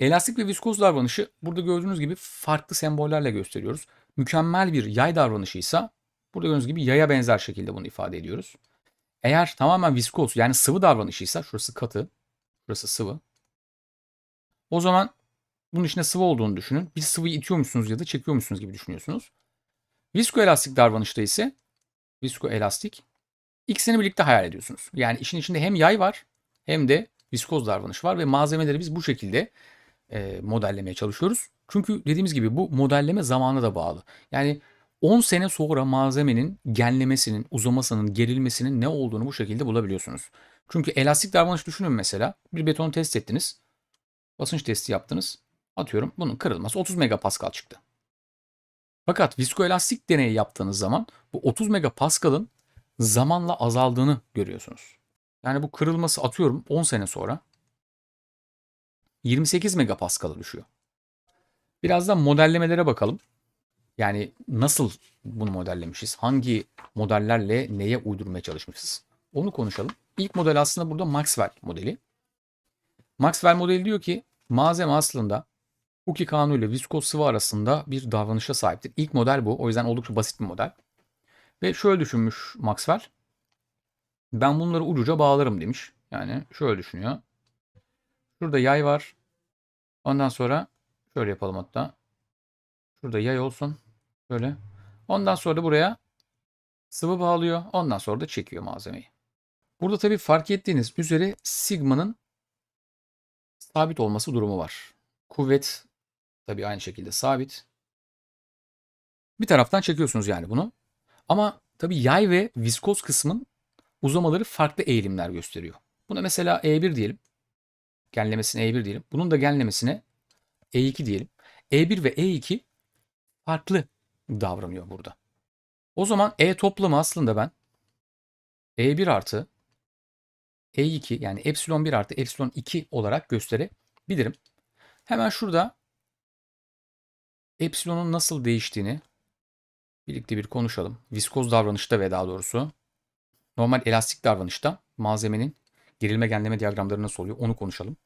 Elastik ve viskoz davranışı burada gördüğünüz gibi farklı sembollerle gösteriyoruz. Mükemmel bir yay davranışıysa burada gördüğünüz gibi yaya benzer şekilde bunu ifade ediyoruz. Eğer tamamen viskoz yani sıvı davranışıysa şurası katı, şurası sıvı. O zaman bunun içinde sıvı olduğunu düşünün. Bir sıvıyı itiyormuşsunuz ya da çekiyormuşsunuz gibi düşünüyorsunuz. Viskoelastik davranışta ise viskoelastik ikisini birlikte hayal ediyorsunuz. Yani işin içinde hem yay var hem de viskoz davranış var ve malzemeleri biz bu şekilde e, modellemeye çalışıyoruz. Çünkü dediğimiz gibi bu modelleme zamana da bağlı. Yani 10 sene sonra malzemenin genlemesinin, uzamasının, gerilmesinin ne olduğunu bu şekilde bulabiliyorsunuz. Çünkü elastik davranış düşünün mesela. Bir betonu test ettiniz. Basınç testi yaptınız. Atıyorum bunun kırılması 30 megapascal çıktı. Fakat viskoelastik deneyi yaptığınız zaman bu 30 megapascal'ın zamanla azaldığını görüyorsunuz. Yani bu kırılması atıyorum 10 sene sonra 28 megapascal'a düşüyor. Birazdan modellemelere bakalım. Yani nasıl bunu modellemişiz? Hangi modellerle neye uydurmaya çalışmışız? Onu konuşalım. İlk model aslında burada Maxwell modeli. Maxwell modeli diyor ki malzeme aslında Hooke kanunu ile viskoz sıvı arasında bir davranışa sahiptir. İlk model bu. O yüzden oldukça basit bir model. Ve şöyle düşünmüş Maxwell. Ben bunları ucuca bağlarım demiş. Yani şöyle düşünüyor. Şurada yay var. Ondan sonra şöyle yapalım hatta. Şurada yay olsun. Böyle. Ondan sonra da buraya sıvı bağlıyor. Ondan sonra da çekiyor malzemeyi. Burada tabii fark ettiğiniz üzere sigma'nın sabit olması durumu var. Kuvvet tabii aynı şekilde sabit. Bir taraftan çekiyorsunuz yani bunu. Ama tabii yay ve viskoz kısmın uzamaları farklı eğilimler gösteriyor. Buna mesela E1 diyelim. Genlemesine E1 diyelim. Bunun da genlemesine E2 diyelim. E1 ve E2 farklı davranıyor burada. O zaman E toplamı aslında ben E1 artı E2 yani epsilon 1 artı epsilon 2 olarak gösterebilirim. Hemen şurada epsilonun nasıl değiştiğini birlikte bir konuşalım. Viskoz davranışta ve daha doğrusu normal elastik davranışta malzemenin gerilme genleme diyagramları nasıl oluyor onu konuşalım.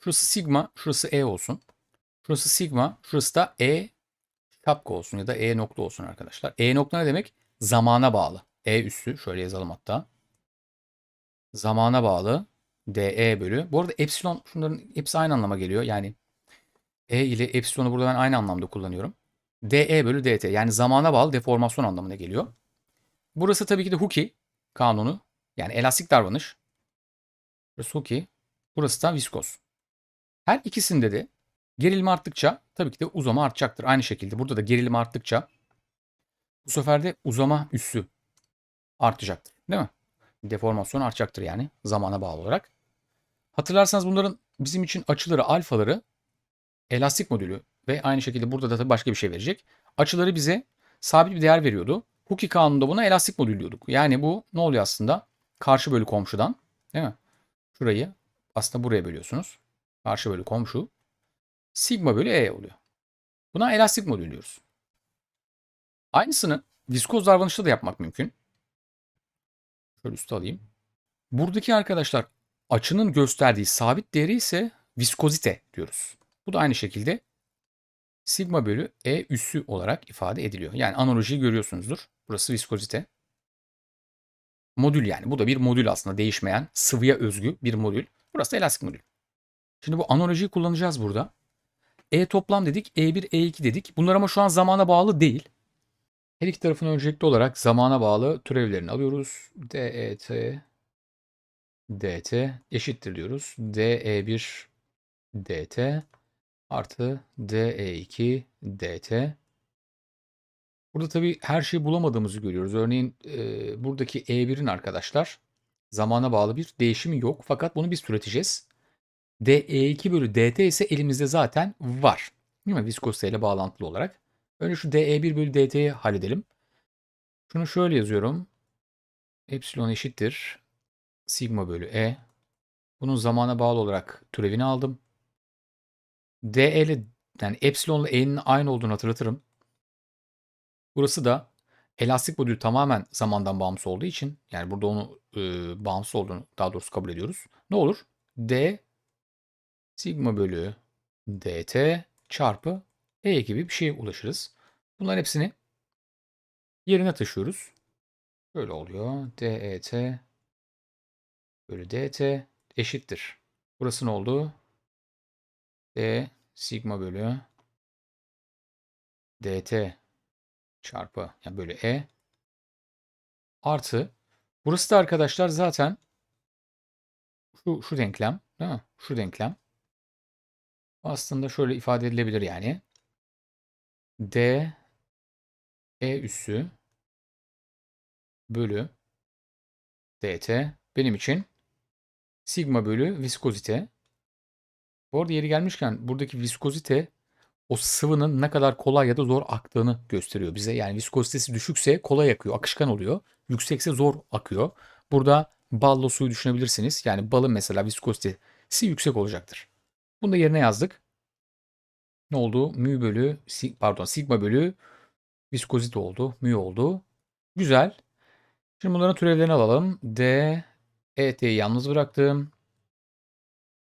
Şurası sigma, şurası E olsun. Şurası sigma, şurası da E şapka olsun ya da E nokta olsun arkadaşlar. E nokta ne demek? Zamana bağlı. E üssü şöyle yazalım hatta. Zamana bağlı DE bölü. Bu arada epsilon şunların hepsi aynı anlama geliyor. Yani E ile epsilonu burada ben aynı anlamda kullanıyorum. DE bölü DT yani zamana bağlı deformasyon anlamına geliyor. Burası tabii ki de Hooke kanunu. Yani elastik davranış. Burası Hooke. Burası da viskoz. Her ikisinde de gerilme arttıkça tabii ki de uzama artacaktır. Aynı şekilde burada da gerilme arttıkça bu sefer de uzama üssü artacaktır. Değil mi? Deformasyon artacaktır yani zamana bağlı olarak. Hatırlarsanız bunların bizim için açıları alfaları elastik modülü ve aynı şekilde burada da tabii başka bir şey verecek. Açıları bize sabit bir değer veriyordu. Hooke kanununda buna elastik modül diyorduk. Yani bu ne oluyor aslında? Karşı bölü komşudan değil mi? Şurayı aslında buraya bölüyorsunuz. Karşı bölü komşu. Sigma bölü E oluyor. Buna elastik modül diyoruz. Aynısını viskoz davranışta da yapmak mümkün. Şöyle üstü alayım. Buradaki arkadaşlar açının gösterdiği sabit değeri ise viskozite diyoruz. Bu da aynı şekilde sigma bölü E üssü olarak ifade ediliyor. Yani analojiyi görüyorsunuzdur. Burası viskozite. Modül yani. Bu da bir modül aslında değişmeyen, sıvıya özgü bir modül. Burası elastik modül. Şimdi bu analojiyi kullanacağız burada. E toplam dedik, E1, E2 dedik. Bunlar ama şu an zamana bağlı değil. Her iki tarafın öncelikli olarak zamana bağlı türevlerini alıyoruz. DET dt eşittir diyoruz. DE1 dt artı DE2 dt. Burada tabii her şeyi bulamadığımızı görüyoruz. Örneğin e, buradaki E1'in arkadaşlar zamana bağlı bir değişimi yok. Fakat bunu biz türeteceğiz. DE2 bölü dt ise elimizde zaten var. Değil mi? Viskozite ile bağlantılı olarak. Önce şu DE1 bölü dt'yi halledelim. Şunu şöyle yazıyorum. Epsilon eşittir. Sigma bölü E. Bunun zamana bağlı olarak türevini aldım. DE ile yani epsilon ile E'nin aynı olduğunu hatırlatırım. Burası da elastik modül tamamen zamandan bağımsız olduğu için yani burada onu e, bağımsız olduğunu daha doğrusu kabul ediyoruz. Ne olur? D sigma bölü dt çarpı e gibi bir şeye ulaşırız. Bunların hepsini yerine taşıyoruz. Böyle oluyor. det bölü dt eşittir. Burası ne oldu? d sigma bölü dt çarpı yani bölü e artı burası da arkadaşlar zaten şu, şu denklem değil mi? Şu denklem aslında şöyle ifade edilebilir yani d e üssü bölü dt benim için sigma bölü viskozite. Bu arada yeri gelmişken buradaki viskozite o sıvının ne kadar kolay ya da zor aktığını gösteriyor bize. Yani viskozitesi düşükse kolay akıyor, akışkan oluyor. Yüksekse zor akıyor. Burada ballo suyu düşünebilirsiniz. Yani balın mesela viskozitesi yüksek olacaktır. Bunu da yerine yazdık. Ne oldu? Mü bölü, pardon sigma bölü viskozite oldu. Mü oldu. Güzel. Şimdi bunların türevlerini alalım. D, ET'yi yalnız bıraktım.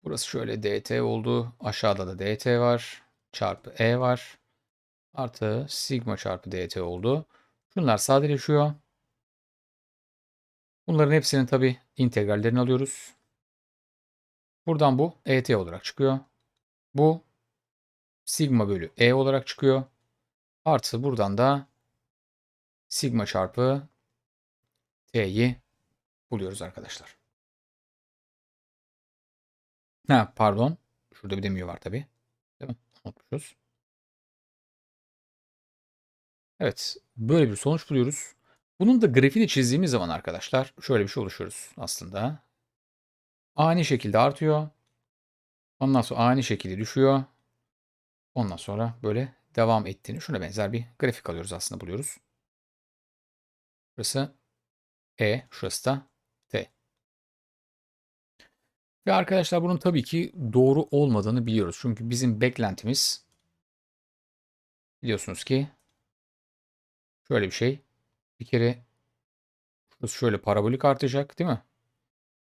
Burası şöyle dt oldu. Aşağıda da dt var. Çarpı e var. Artı sigma çarpı dt oldu. Şunlar sadeleşiyor. Bunların hepsinin tabi integrallerini alıyoruz. Buradan bu et olarak çıkıyor. Bu sigma bölü e olarak çıkıyor. Artı buradan da sigma çarpı t'yi buluyoruz arkadaşlar. Ha pardon. Şurada bir de var tabi. Unutmuşuz. Evet. Böyle bir sonuç buluyoruz. Bunun da grafiğini çizdiğimiz zaman arkadaşlar şöyle bir şey oluşuyoruz aslında. Ani şekilde artıyor. Ondan sonra ani şekilde düşüyor. Ondan sonra böyle devam ettiğini şuna benzer bir grafik alıyoruz aslında buluyoruz. Burası E, şurası da. Ve arkadaşlar bunun tabii ki doğru olmadığını biliyoruz. Çünkü bizim beklentimiz biliyorsunuz ki şöyle bir şey. Bir kere şöyle parabolik artacak değil mi?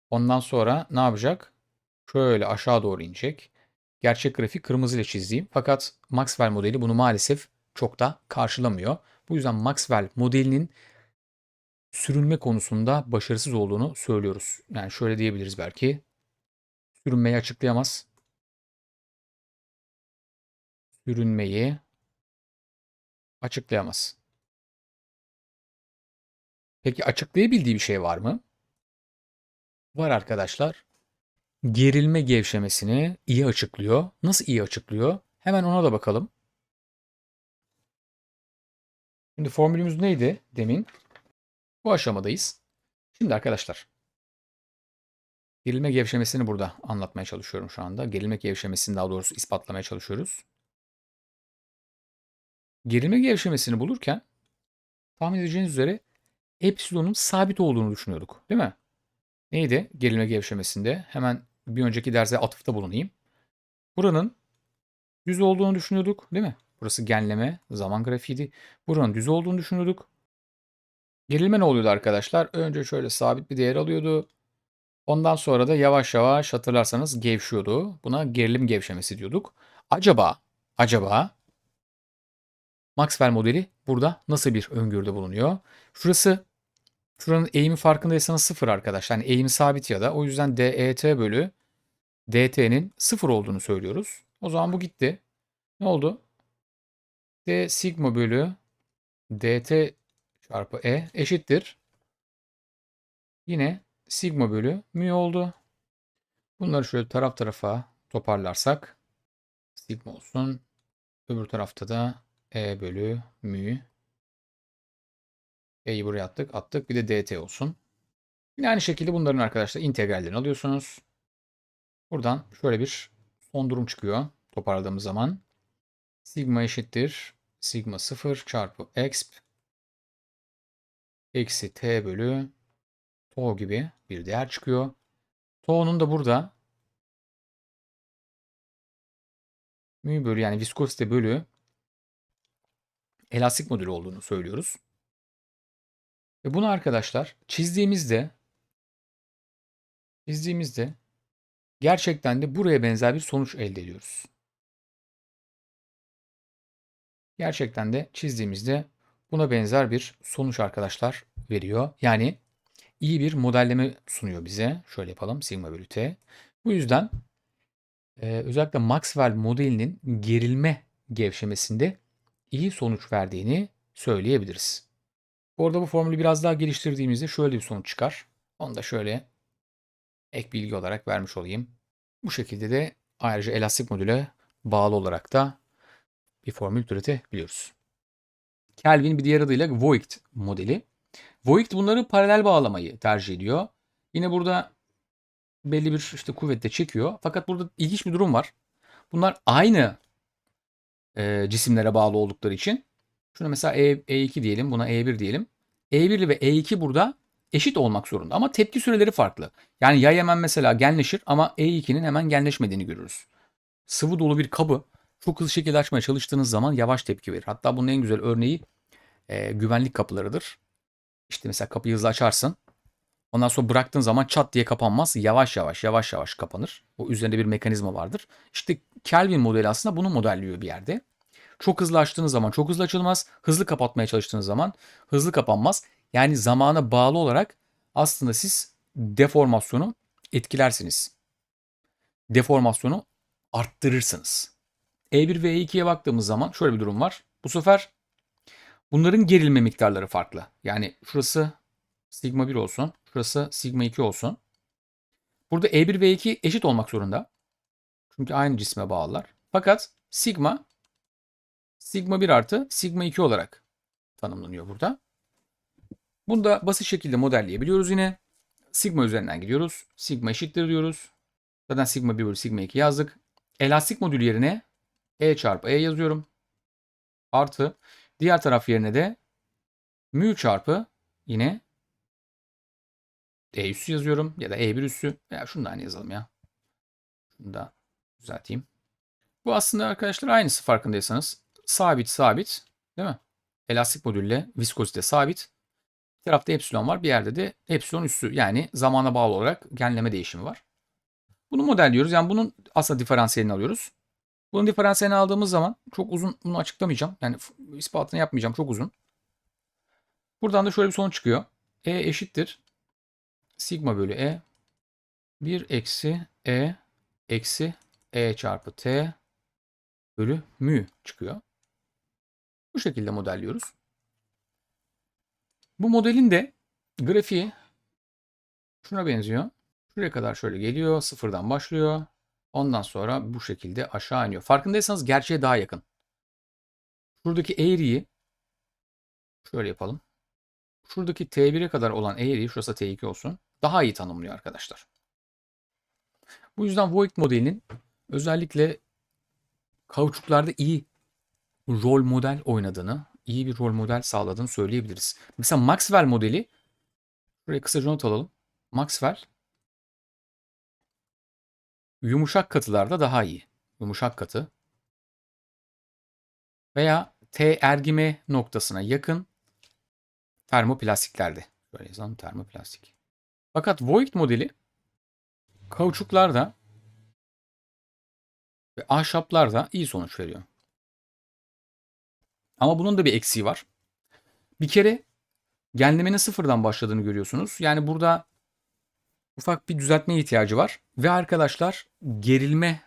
Ondan sonra ne yapacak? Şöyle aşağı doğru inecek. Gerçek grafik kırmızı ile çizdiğim. Fakat Maxwell modeli bunu maalesef çok da karşılamıyor. Bu yüzden Maxwell modelinin sürünme konusunda başarısız olduğunu söylüyoruz. Yani şöyle diyebiliriz belki. Sürünmeyi açıklayamaz. Sürünmeyi açıklayamaz. Peki açıklayabildiği bir şey var mı? Var arkadaşlar. Gerilme gevşemesini iyi açıklıyor. Nasıl iyi açıklıyor? Hemen ona da bakalım. Şimdi formülümüz neydi demin? Bu aşamadayız. Şimdi arkadaşlar Gerilme gevşemesini burada anlatmaya çalışıyorum şu anda. Gerilme gevşemesini daha doğrusu ispatlamaya çalışıyoruz. Gerilme gevşemesini bulurken tahmin edeceğiniz üzere epsilonun sabit olduğunu düşünüyorduk. Değil mi? Neydi gerilme gevşemesinde? Hemen bir önceki derse atıfta bulunayım. Buranın düz olduğunu düşünüyorduk. Değil mi? Burası genleme, zaman grafiğiydi. Buranın düz olduğunu düşünüyorduk. Gerilme ne oluyordu arkadaşlar? Önce şöyle sabit bir değer alıyordu. Ondan sonra da yavaş yavaş hatırlarsanız gevşiyordu. Buna gerilim gevşemesi diyorduk. Acaba, acaba Maxwell modeli burada nasıl bir öngörüde bulunuyor? Şurası, şuranın eğimi farkındaysanız sıfır arkadaşlar. Yani eğimi sabit ya da o yüzden DET bölü DT'nin sıfır olduğunu söylüyoruz. O zaman bu gitti. Ne oldu? D sigma bölü DT çarpı E eşittir. Yine sigma bölü mu oldu. Bunları şöyle taraf tarafa toparlarsak sigma olsun. Öbür tarafta da e bölü mu. E'yi buraya attık. Attık. Bir de dt olsun. Yine aynı şekilde bunların arkadaşlar integrallerini alıyorsunuz. Buradan şöyle bir son durum çıkıyor. Toparladığımız zaman. Sigma eşittir. Sigma 0 çarpı exp eksi t bölü Tau gibi bir değer çıkıyor. Tau'nun da burada mu bölü yani viskozite bölü elastik modülü olduğunu söylüyoruz. Ve bunu arkadaşlar çizdiğimizde çizdiğimizde Gerçekten de buraya benzer bir sonuç elde ediyoruz. Gerçekten de çizdiğimizde buna benzer bir sonuç arkadaşlar veriyor. Yani iyi bir modelleme sunuyor bize. Şöyle yapalım sigma bölü t. Bu yüzden e, özellikle Maxwell modelinin gerilme gevşemesinde iyi sonuç verdiğini söyleyebiliriz. Orada bu formülü biraz daha geliştirdiğimizde şöyle bir sonuç çıkar. Onu da şöyle ek bilgi olarak vermiş olayım. Bu şekilde de ayrıca elastik modüle bağlı olarak da bir formül türetebiliyoruz. Kelvin bir diğer adıyla Voigt modeli. Voigt bunları paralel bağlamayı tercih ediyor. Yine burada belli bir işte kuvvetle çekiyor. Fakat burada ilginç bir durum var. Bunlar aynı e, cisimlere bağlı oldukları için şuna mesela E, E2 diyelim, buna E1 diyelim. E1 ve E2 burada eşit olmak zorunda ama tepki süreleri farklı. Yani yay hemen mesela genleşir ama E2'nin hemen genleşmediğini görürüz. Sıvı dolu bir kabı çok hızlı şekilde açmaya çalıştığınız zaman yavaş tepki verir. Hatta bunun en güzel örneği e, güvenlik kapılarıdır. İşte mesela kapıyı hızlı açarsın. Ondan sonra bıraktığın zaman çat diye kapanmaz. Yavaş yavaş yavaş yavaş kapanır. O üzerinde bir mekanizma vardır. İşte Kelvin modeli aslında bunu modelliyor bir yerde. Çok hızlı açtığınız zaman çok hızlı açılmaz. Hızlı kapatmaya çalıştığınız zaman hızlı kapanmaz. Yani zamana bağlı olarak aslında siz deformasyonu etkilersiniz. Deformasyonu arttırırsınız. E1 ve E2'ye baktığımız zaman şöyle bir durum var. Bu sefer bunların gerilme miktarları farklı. Yani şurası sigma 1 olsun. Şurası sigma 2 olsun. Burada E1 ve E2 eşit olmak zorunda. Çünkü aynı cisme bağlılar. Fakat sigma sigma 1 artı sigma 2 olarak tanımlanıyor burada. Bunu da basit şekilde modelleyebiliyoruz yine. Sigma üzerinden gidiyoruz. Sigma eşittir diyoruz. Zaten sigma 1 bölü sigma 2 yazdık. Elastik modül yerine E çarpı E yazıyorum. Artı diğer taraf yerine de mü çarpı yine E üssü yazıyorum ya da E1 üssü veya şunu da aynı yazalım ya. Şunu da düzelteyim. Bu aslında arkadaşlar aynısı farkındaysanız. Sabit sabit değil mi? Elastik modülle viskozite sabit. Bir tarafta epsilon var. Bir yerde de epsilon üssü yani zamana bağlı olarak genleme değişimi var. Bunu modelliyoruz. Yani bunun aslında diferansiyelini alıyoruz. Bunun diferansiyelini aldığımız zaman çok uzun bunu açıklamayacağım. Yani ispatını yapmayacağım. Çok uzun. Buradan da şöyle bir sonuç çıkıyor. E eşittir. Sigma bölü E 1 eksi E eksi E çarpı T bölü mü çıkıyor. Bu şekilde modelliyoruz. Bu modelin de grafiği şuna benziyor. Şuraya kadar şöyle geliyor. Sıfırdan başlıyor. Ondan sonra bu şekilde aşağı iniyor. Farkındaysanız gerçeğe daha yakın. Şuradaki eğriyi şöyle yapalım. Şuradaki T1'e kadar olan eğriyi şurası T2 olsun. Daha iyi tanımlıyor arkadaşlar. Bu yüzden Voigt modelinin özellikle kauçuklarda iyi rol model oynadığını, iyi bir rol model sağladığını söyleyebiliriz. Mesela Maxwell modeli, buraya kısaca not alalım. Maxwell yumuşak katılarda daha iyi. Yumuşak katı veya T ergime noktasına yakın termoplastiklerde. Böyle yazalım termoplastik. Fakat Voigt modeli kauçuklarda ve ahşaplarda iyi sonuç veriyor. Ama bunun da bir eksiği var. Bir kere genlemenin sıfırdan başladığını görüyorsunuz. Yani burada ufak bir düzeltmeye ihtiyacı var. Ve arkadaşlar gerilme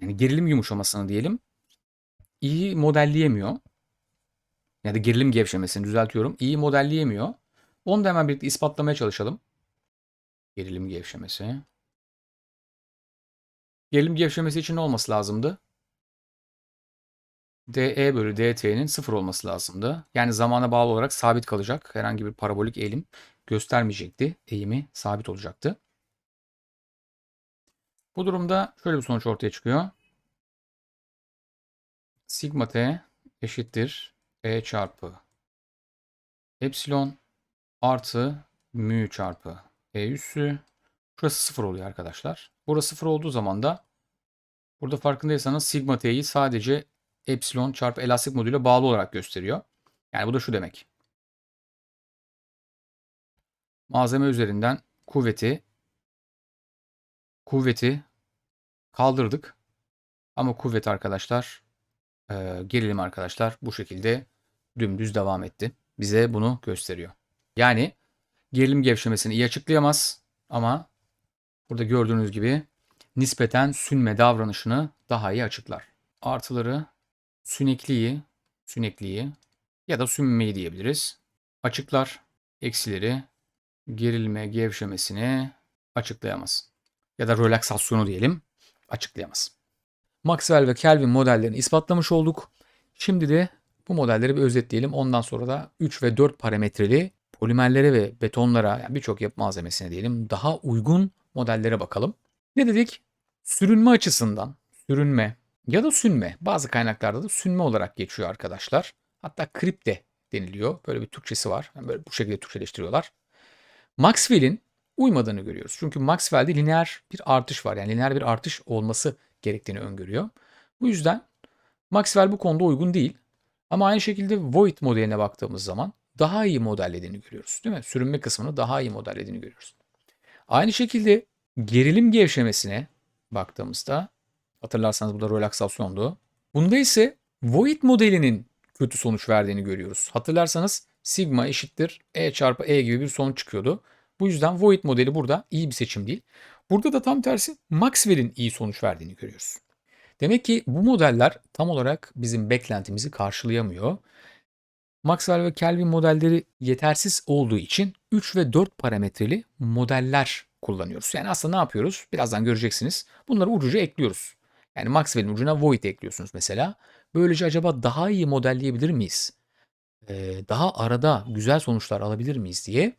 yani gerilim yumuşamasını diyelim iyi modelleyemiyor. Ya da gerilim gevşemesini düzeltiyorum. İyi modelleyemiyor. Onu da hemen birlikte ispatlamaya çalışalım. Gerilim gevşemesi. Gerilim gevşemesi için ne olması lazımdı? dE bölü dt'nin sıfır olması lazımdı. Yani zamana bağlı olarak sabit kalacak. Herhangi bir parabolik eğilim göstermeyecekti. Eğimi sabit olacaktı. Bu durumda şöyle bir sonuç ortaya çıkıyor. Sigma t eşittir e çarpı epsilon artı mü çarpı e üssü. Şurası sıfır oluyor arkadaşlar. Burası sıfır olduğu zaman da burada farkındaysanız sigma t'yi sadece epsilon çarpı elastik modüle bağlı olarak gösteriyor. Yani bu da şu demek. Malzeme üzerinden kuvveti kuvveti kaldırdık. Ama kuvvet arkadaşlar, e, gerilim arkadaşlar bu şekilde dümdüz devam etti. Bize bunu gösteriyor. Yani gerilim gevşemesini iyi açıklayamaz ama burada gördüğünüz gibi nispeten sünme davranışını daha iyi açıklar. Artıları sünekliği, sünekliği ya da sünmeyi diyebiliriz. Açıklar. Eksileri gerilme gevşemesini açıklayamaz. Ya da relaksasyonu diyelim açıklayamaz. Maxwell ve Kelvin modellerini ispatlamış olduk. Şimdi de bu modelleri bir özetleyelim. Ondan sonra da 3 ve 4 parametreli polimerlere ve betonlara yani birçok yapı malzemesine diyelim daha uygun modellere bakalım. Ne dedik? Sürünme açısından sürünme ya da sünme bazı kaynaklarda da sünme olarak geçiyor arkadaşlar. Hatta krip de deniliyor. Böyle bir Türkçesi var. Yani böyle bu şekilde Türkçeleştiriyorlar. Maxwell'in uymadığını görüyoruz. Çünkü Maxwell'de lineer bir artış var. Yani lineer bir artış olması gerektiğini öngörüyor. Bu yüzden Maxwell bu konuda uygun değil. Ama aynı şekilde Voigt modeline baktığımız zaman daha iyi modellediğini görüyoruz. Değil mi? Sürünme kısmını daha iyi modellediğini görüyoruz. Aynı şekilde gerilim gevşemesine baktığımızda hatırlarsanız bu da relaksasyondu. Bunda ise Voigt modelinin kötü sonuç verdiğini görüyoruz. Hatırlarsanız sigma eşittir e çarpı e gibi bir sonuç çıkıyordu. Bu yüzden Voigt modeli burada iyi bir seçim değil. Burada da tam tersi Maxwell'in iyi sonuç verdiğini görüyoruz. Demek ki bu modeller tam olarak bizim beklentimizi karşılayamıyor. Maxwell ve Kelvin modelleri yetersiz olduğu için 3 ve 4 parametreli modeller kullanıyoruz. Yani aslında ne yapıyoruz? Birazdan göreceksiniz. Bunları ucuca ekliyoruz. Yani Maxwell'in ucuna Voigt ekliyorsunuz mesela. Böylece acaba daha iyi modelleyebilir miyiz? Ee, daha arada güzel sonuçlar alabilir miyiz diye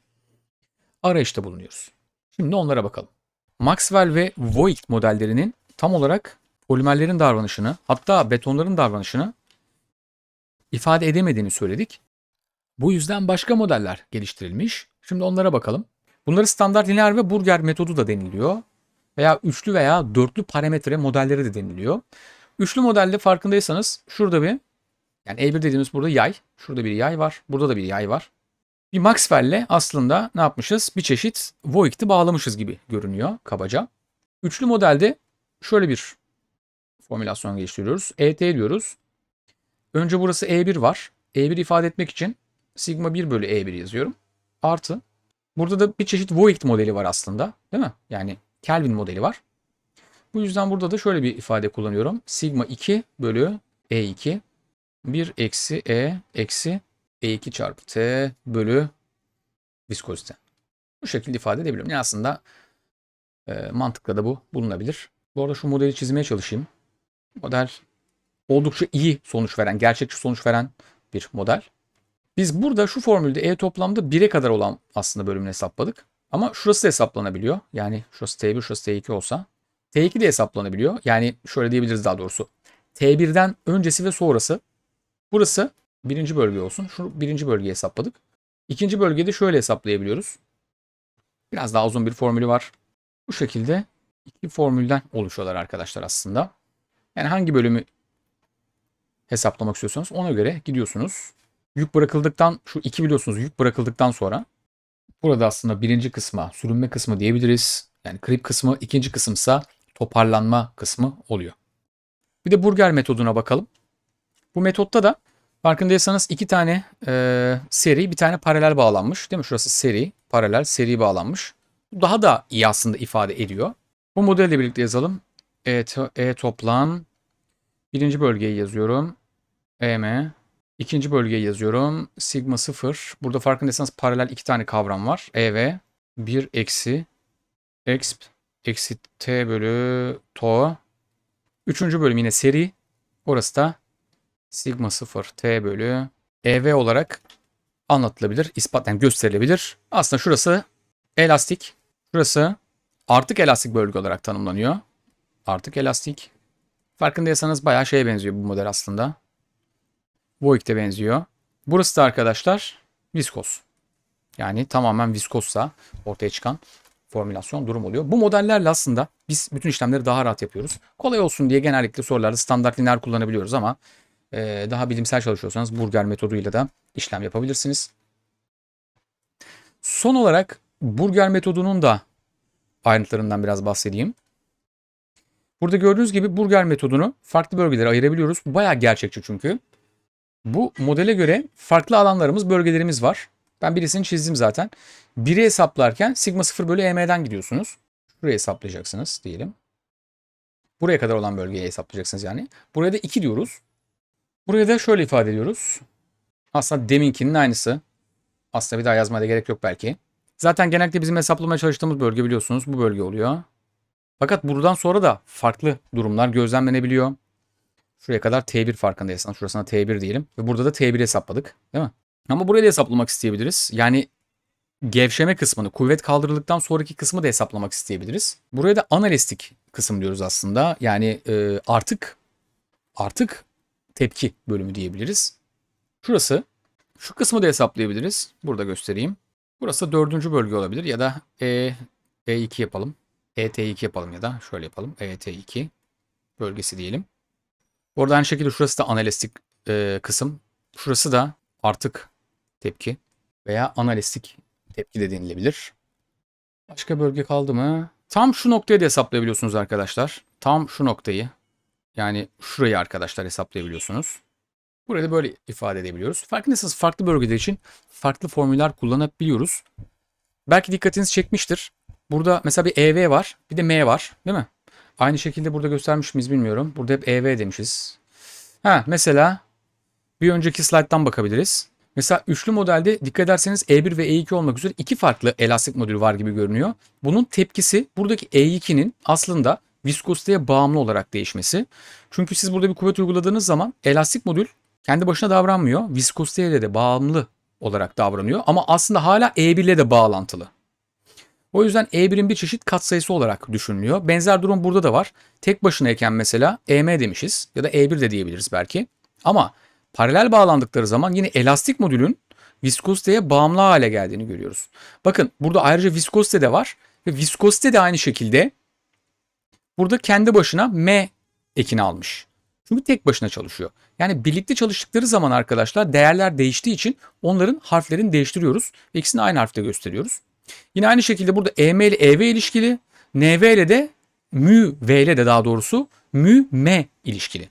arayışta bulunuyoruz. Şimdi onlara bakalım. Maxwell ve Voigt modellerinin tam olarak polimerlerin davranışını hatta betonların davranışını ifade edemediğini söyledik. Bu yüzden başka modeller geliştirilmiş. Şimdi onlara bakalım. Bunları standart lineer ve burger metodu da deniliyor. Veya üçlü veya dörtlü parametre modelleri de deniliyor. Üçlü modelde farkındaysanız şurada bir yani E1 dediğimiz burada yay. Şurada bir yay var. Burada da bir yay var. Bir Maxwell'le aslında ne yapmışız? Bir çeşit Voigt'i bağlamışız gibi görünüyor kabaca. Üçlü modelde şöyle bir formülasyon geliştiriyoruz. ET diyoruz. Önce burası E1 var. E1 ifade etmek için sigma 1 bölü E1 yazıyorum. Artı. Burada da bir çeşit Voigt modeli var aslında. Değil mi? Yani Kelvin modeli var. Bu yüzden burada da şöyle bir ifade kullanıyorum. Sigma 2 bölü E2 1 eksi E eksi E2 çarpı T bölü viskozite. Bu şekilde ifade edebiliyorum. Yani aslında e, mantıkla da bu bulunabilir. Bu arada şu modeli çizmeye çalışayım. Model oldukça iyi sonuç veren, gerçekçi sonuç veren bir model. Biz burada şu formülde E toplamda 1'e kadar olan aslında bölümünü hesapladık. Ama şurası da hesaplanabiliyor. Yani şurası T1, şurası T2 olsa. T2 de hesaplanabiliyor. Yani şöyle diyebiliriz daha doğrusu. T1'den öncesi ve sonrası. Burası birinci bölge olsun. Şu birinci bölgeyi hesapladık. İkinci bölgede şöyle hesaplayabiliyoruz. Biraz daha uzun bir formülü var. Bu şekilde iki formülden oluşuyorlar arkadaşlar aslında. Yani hangi bölümü hesaplamak istiyorsanız ona göre gidiyorsunuz. Yük bırakıldıktan şu iki biliyorsunuz yük bırakıldıktan sonra burada aslında birinci kısma sürünme kısmı diyebiliriz. Yani krip kısmı ikinci kısımsa toparlanma kısmı oluyor. Bir de burger metoduna bakalım. Bu metotta da farkındaysanız iki tane e, seri bir tane paralel bağlanmış. Değil mi? Şurası seri, paralel, seri bağlanmış. Bu daha da iyi aslında ifade ediyor. Bu modelle birlikte yazalım. E, to- e toplam birinci bölgeyi yazıyorum. EM İkinci bölgeyi yazıyorum. Sigma 0. Burada farkındaysanız paralel iki tane kavram var. E ve 1 eksi exp eksi t bölü to. Üçüncü bölüm yine seri. Orası da sigma 0 t bölü ev olarak anlatılabilir, ispat yani gösterilebilir. Aslında şurası elastik. Şurası artık elastik bölge olarak tanımlanıyor. Artık elastik. Farkındaysanız bayağı şeye benziyor bu model aslında. Voigt'e benziyor. Burası da arkadaşlar viskos. Yani tamamen viskossa ortaya çıkan formülasyon durum oluyor. Bu modellerle aslında biz bütün işlemleri daha rahat yapıyoruz. Kolay olsun diye genellikle sorularda standart lineer kullanabiliyoruz ama e, daha bilimsel çalışıyorsanız burger metoduyla da işlem yapabilirsiniz. Son olarak burger metodunun da ayrıntılarından biraz bahsedeyim. Burada gördüğünüz gibi burger metodunu farklı bölgelere ayırabiliyoruz. Bu bayağı gerçekçi çünkü. Bu modele göre farklı alanlarımız, bölgelerimiz var. Ben birisini çizdim zaten. Biri hesaplarken sigma 0 bölü em'den gidiyorsunuz. Şurayı hesaplayacaksınız diyelim. Buraya kadar olan bölgeyi hesaplayacaksınız yani. Buraya da 2 diyoruz. Buraya da şöyle ifade ediyoruz. Aslında deminkinin aynısı. Aslında bir daha yazmaya da gerek yok belki. Zaten genellikle bizim hesaplamaya çalıştığımız bölge biliyorsunuz. Bu bölge oluyor. Fakat buradan sonra da farklı durumlar gözlemlenebiliyor. Şuraya kadar T1 farkındaysan şurasına T1 diyelim. Ve burada da T1 hesapladık. Değil mi? Ama burayı da hesaplamak isteyebiliriz. Yani gevşeme kısmını, kuvvet kaldırıldıktan sonraki kısmı da hesaplamak isteyebiliriz. Buraya da analistik kısım diyoruz aslında. Yani e, artık artık tepki bölümü diyebiliriz. Şurası. Şu kısmı da hesaplayabiliriz. Burada göstereyim. Burası dördüncü bölge olabilir ya da E, E2 yapalım. ET2 yapalım ya da şöyle yapalım. ET2 bölgesi diyelim. Orada aynı şekilde şurası da analistik e, kısım. Şurası da artık tepki veya analistik tepki de denilebilir. Başka bölge kaldı mı? Tam şu noktayı da hesaplayabiliyorsunuz arkadaşlar. Tam şu noktayı. Yani şurayı arkadaşlar hesaplayabiliyorsunuz. Burayı da böyle ifade edebiliyoruz. Farkındaysanız farklı bölgeler için farklı formüller kullanabiliyoruz. Belki dikkatinizi çekmiştir. Burada mesela bir EV var, bir de M var, değil mi? Aynı şekilde burada göstermiş miyiz bilmiyorum. Burada hep EV demişiz. Ha mesela bir önceki slayttan bakabiliriz. Mesela üçlü modelde dikkat ederseniz E1 ve E2 olmak üzere iki farklı elastik modül var gibi görünüyor. Bunun tepkisi buradaki E2'nin aslında viskoziteye bağımlı olarak değişmesi. Çünkü siz burada bir kuvvet uyguladığınız zaman elastik modül kendi başına davranmıyor. Viskoziteye de bağımlı olarak davranıyor ama aslında hala E1 ile de bağlantılı. O yüzden E1'in bir çeşit katsayısı olarak düşünülüyor. Benzer durum burada da var. Tek başınayken mesela EM demişiz ya da E1 de diyebiliriz belki. Ama paralel bağlandıkları zaman yine elastik modülün viskoziteye bağımlı hale geldiğini görüyoruz. Bakın burada ayrıca viskozite de var ve viskozite de aynı şekilde burada kendi başına M ekini almış. Çünkü tek başına çalışıyor. Yani birlikte çalıştıkları zaman arkadaşlar değerler değiştiği için onların harflerini değiştiriyoruz. İkisini aynı harfte gösteriyoruz. Yine aynı şekilde burada EM ile EV ilişkili, NV ile de mü V ile de daha doğrusu mü M ilişkili.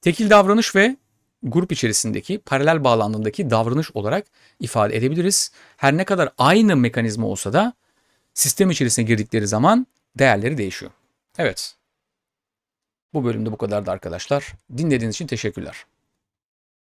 Tekil davranış ve grup içerisindeki paralel bağlandığındaki davranış olarak ifade edebiliriz. Her ne kadar aynı mekanizma olsa da sistem içerisine girdikleri zaman değerleri değişiyor. Evet. Bu bölümde bu kadardı arkadaşlar. Dinlediğiniz için teşekkürler.